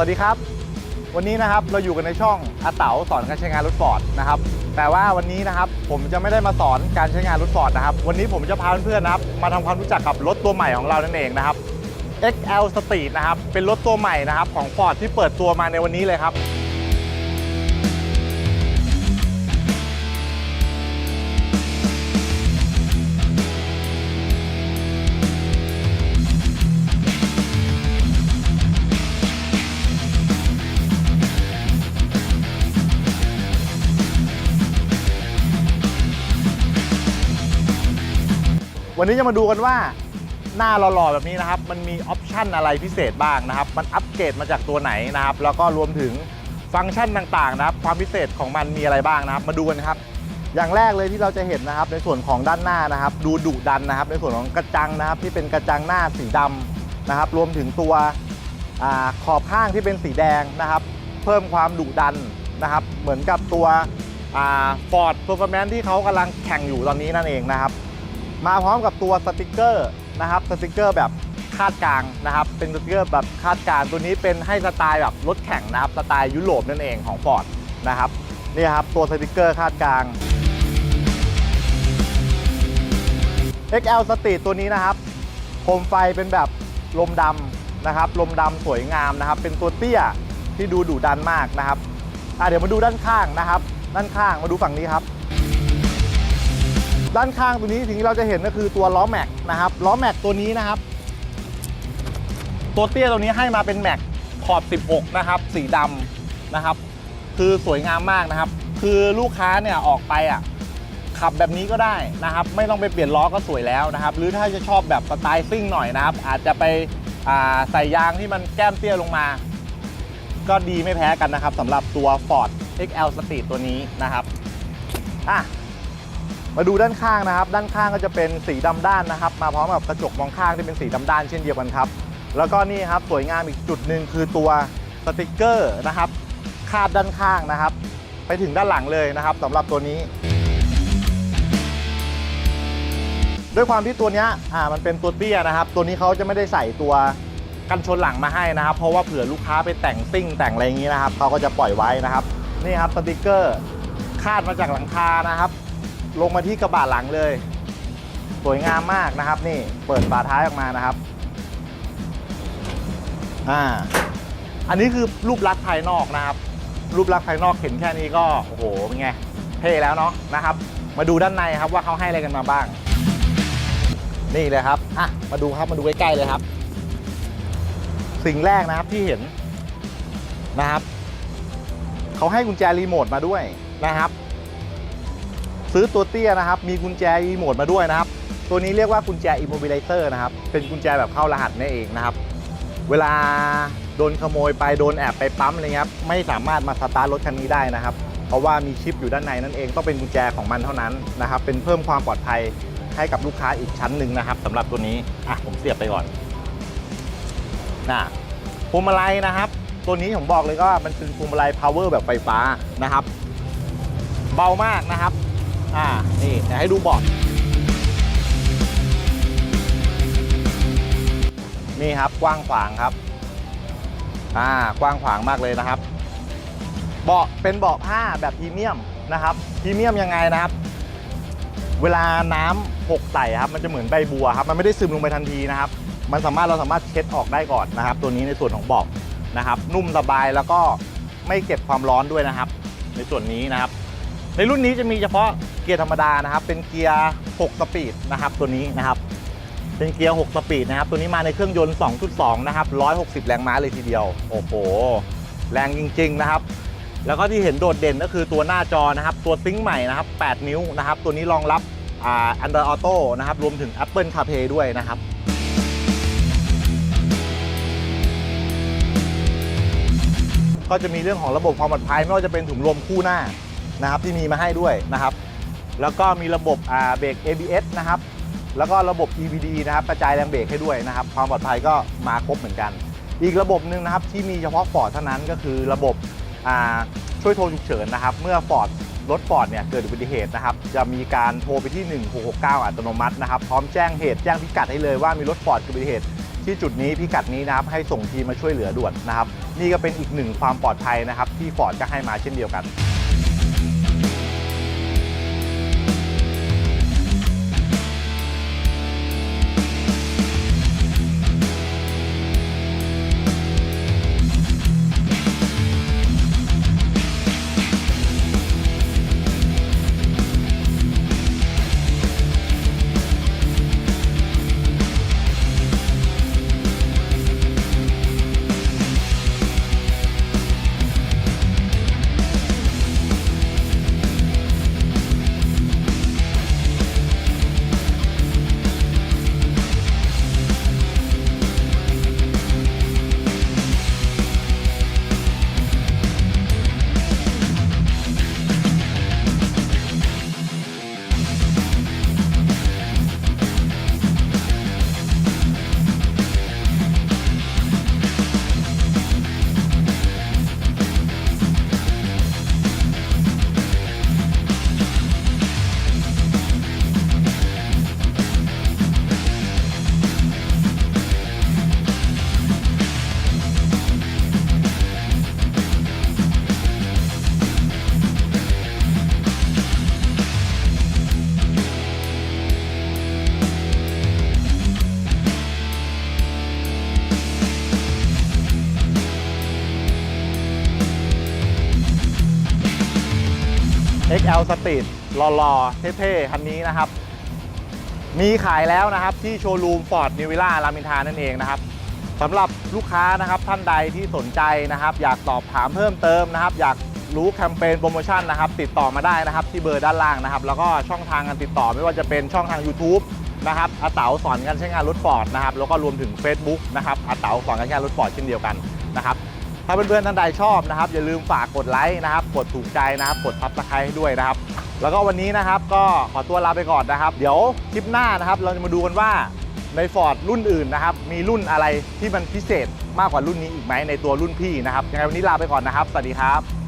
วัสดีครับ วันนี้นะครับเราอยู่กันในช่องอาเต๋าสอนการใช้งานรถฟอร์ดนะครับแต่ว่าวันนี้นะครับผมจะไม่ได้มาสอนการใช้งานรถฟอร์ดนะครับวันนี้ผมจะพาเพื่อนๆนะครับมาทำความรู้จักกับรถตัวใหม่ของเรานั่นเองนะครับ XL Street นะครับเป็นรถตัวใหม่นะครับของ Ford ที่เปิดตัวมาในวันนี้เลยครับ วันนี้จะมาดูกันว่าหน้าหล่อๆแบบนี้นะครับ มันมีออปชันอะไรพิเศษบ้างนะครับ มันอัปเกรดมาจากตัวไหนนะครับ แล้วก็รวมถึงฟังก์ชันต่างๆนะครับ ความพิเศษของมันมีอะไรบ้างนะครับ มาดูกันครับ อย่างแรกเลยที่เราจะเห็นนะครับ ในส่วนของด้านหน้านะครับ ดูดุดันนะครับ ในส่วนของกระจังนะครับ ที่เป็นกระจังหน้าสีดำนะครับ รวมถึงตัวอขอบข้างที่เป็นสีแดงนะครับ เพิ่มความดุดันนะครับ เหมือนกับตัวฟอร์ดเพอร์ฟอร์แมนที่เขากำลังแข่งอยู่ตอนนี้นั่นเองนะครับ มาพร้อมกับตัวสติกเกอร์นะครับสติกเกอร์แบบคาดกลางนะครับ เป็นสติกเกอร์แบบคาดกลางตัวนี้เป็นให้สไตล์แบบรถแข่งนะครับสไตล์ยุโรปนั่นเองของ Ford นะครับนี่ครับตัวสติกเกอร์คาดกลาง XL Street ตัวนี้นะครับโคมไฟเป็นแบบลมดำนะครับ ลมดำสวยงามนะครับ เป็นตัวเตี้ยที่ดูดุดันมากนะครับอะเดี๋ยวมาดูด้านข้างนะครับ ด้านข้างมาดูฝั่งนี้ครับ ด้านข้างตัวนี้สิ่งที่เราจะเห็นก็คือตัวล้อแม็กนะครับล้อแม็กตัวนี้นะครับ ตัวเตี้ยตัวนี้ให้มาเป็นแม็กขอบ 16 นะครับ สีดำนะครับ คือสวยงามมากนะครับ คือลูกค้าเนี่ยออกไปอะขับแบบนี้ก็ได้นะครับ ไม่ต้องไปเปลี่ยนล้อก็สวยแล้วนะครับ หรือถ้าจะชอบแบบสไตล์ซิ่งหน่อยนะครับ อาจจะไปใส่ยางที่มันแก้มเตี้ยลงมา ก็ดีไม่แพ้กันนะครับสำหรับตัว Ford XL Street ตัวนี้นะครับอะ มาดูด้านข้างนะครับ ด้านข้างก็จะเป็นสีดำด้านนะครับ มาพร้อมกับกระจกมองข้างที่เป็นสีดำด้านเช่นเดียวกันครับ แล้วก็นี่ครับสวยงามอีกจุดหนึ่งคือตัวสติกเกอร์นะครับ คาดด้านข้างนะครับ ไปถึงด้านหลังเลยนะครับสำหรับตัวนี้ ด้วยความที่ตัวนี้อ่ามันเป็นตัวเตี้ยนะครับ ตัวนี้เขาจะไม่ได้ใส่ตัวกันชนหลังมาให้นะครับ เพราะว่าเผื่อลูกค้าไปแต่งซิ่งแต่งอะไรอย่างนี้นะครับเขาก็จะปล่อยไว้นะครับ นี่ครับสติกเกอร์คาดมาจากหลังคานะครับ ลงมาที่กระบะหลังเลย สวยงามมากนะครับ นี่เปิดฝาท้ายออกมานะครับอ่าอันนี้คือรูปลักษณ์ภายนอกนะครับ รูปลักษณ์ภายนอกเห็นแค่นี้ก็โอ้โหเป็นไงเท่แล้วเนาะนะครับ มาดูด้านในครับว่าเขาให้อะไรกันมาบ้าง นี่เลยครับอะมาดูครับมาดูใกล้ๆเลยครับ สิ่งแรกนะครับที่เห็นนะครับเขาให้กุญแจรีโมทมาด้วยนะครับ ซื้อตัวเตี้ยนะครับ มีกุญแจรีโมทมาด้วยนะครับ ตัวนี้เรียกว่ากุญแจ immobilizer นะครับ เป็นกุญแจแบบเข้ารหัสนั่นเองนะครับ เวลาโดนขโมยไปโดนแอบไปปั๊มอะไรเงี้ยไม่สามารถมาสตาร์ทรถคันนี้ได้นะครับ เพราะว่ามีชิปอยู่ด้านในนั่นเองต้องเป็นกุญแจของมันเท่านั้นนะครับ เป็นเพิ่มความปลอดภัยให้กับลูกค้าอีกชั้นหนึ่งนะครับสำหรับตัวนี้อะผมเสียบไปก่อนนะพวงมาลัยนะครับ ตัวนี้ผมบอกเลยก็มันเป็นพวงมาลัย power แบบไฟฟ้านะครับ เบามากนะครับ อ่า นี่เดี๋ยวให้ดูเบาะนี่ครับกว้างขวางครับ อ่ากว้างขวางมากเลยนะครับ เบาะเป็นเบาะผ้าแบบพรีเมียมนะครับพรีเมียมยังไงนะครับ เวลาน้ำหกใส่ครับ มันจะเหมือนใบบัวครับ มันไม่ได้ซึมลงไปทันทีนะครับ มันสามารถเราสามารถเช็ดออกได้ก่อนนะครับ ตัวนี้ในส่วนของเบาะนะครับ นุ่มสบายแล้วก็ไม่เก็บความร้อนด้วยนะครับ ในส่วนนี้นะครับ ในรุ่นนี้จะมีเฉพาะ กียร์ธรรมดานะครับ เป็นเกียร์ 6 สปีดนะครับตัวนี้นะครับ เป็นเกียร์ 6 สปีดนะครับ ตัวนี้มาในเครื่องยนต์ 2.2 นะครับ 160 แรงม้าเลยทีเดียว โอ้โห แรงจริง ๆ นะครับ แล้วก็ที่เห็นโดดเด่นก็คือตัวหน้าจอนะครับ ตัวซิงค์ใหม่นะครับ 8 นิ้วนะครับ ตัวนี้รองรับอ่า Android Auto นะครับ รวมถึง Apple CarPlay ด้วยนะครับก็จะมีเรื่องของระบบความปลอดภัยไม่ว่าจะเป็นถุงลมคู่หน้านะครับที่มีมาให้ด้วยนะครับ แล้วก็มีระบบเบรก ABS นะครับ แล้วก็ระบบ EVD นะครับกระจายแรงเบรกให้ด้วยนะครับ ความปลอดภัยก็มาครบเหมือนกัน อีกระบบหนึ่งนะครับที่มีเฉพาะฟอร์ดเท่านั้นก็คือระบบช่วยโทรฉุกเฉินนะครับ เมื่อฟอร์ดรถฟอร์ดเนี่ยเกิดอุบัติเหตุนะครับ จะมีการโทรไปที่ 1669 อัตโนมัตินะครับ พร้อมแจ้งเหตุแจ้งพิกัดให้เลยว่ามีรถฟอร์ดเกิดอุบัติเหตุที่จุดนี้พิกัดนี้นะครับให้ส่งทีมมาช่วยเหลือด่วนนะครับ นี่ก็เป็นอีกหนึ่งความปลอดภัยนะครับ ที่ฟอร์ดก็ให้มาเช่นเดียวกัน XL Street หล่อๆ เท่ๆ คันนี้นะครับ มีขายแล้วนะครับที่โชว์รูมฟอร์ดนิวิล่ารามินทานั่นเองนะครับสำหรับลูกค้านะครับท่านใดที่สนใจนะครับ อยากสอบถามเพิ่มเติมนะครับ อยากรู้แคมเปญโปรโมชั่นนะครับ ติดต่อมาได้นะครับ ที่เบอร์ด้านล่างนะครับ แล้วก็ช่องทางการติดต่อไม่ว่าจะเป็นช่องทาง YouTube นะครับอาเต๋าสอนการใช้งานรถฟอร์ดนะครับแล้วก็รวมถึง Facebook นะครับอาเต๋าสอนการใช้งานรถฟอร์ดเช่นเดียวกันนะครับ ถ้าเพื่อนๆท่านใดชอบนะครับ อย่าลืมฝากกดไลค์นะครับ กดถูกใจนะครับ กดซับสไครต์ให้ด้วยนะครับ แล้วก็วันนี้นะครับก็ขอตัวลาไปก่อนนะครับ เดี๋ยวคลิปหน้านะครับ เราจะมาดูกันว่าในฟอร์ดรุ่นอื่นนะครับ มีรุ่นอะไรที่มันพิเศษมากกว่ารุ่นนี้อีกไหมในตัวรุ่นพี่นะครับยังไงวันนี้ลาไปก่อนนะครับ สวัสดีครับ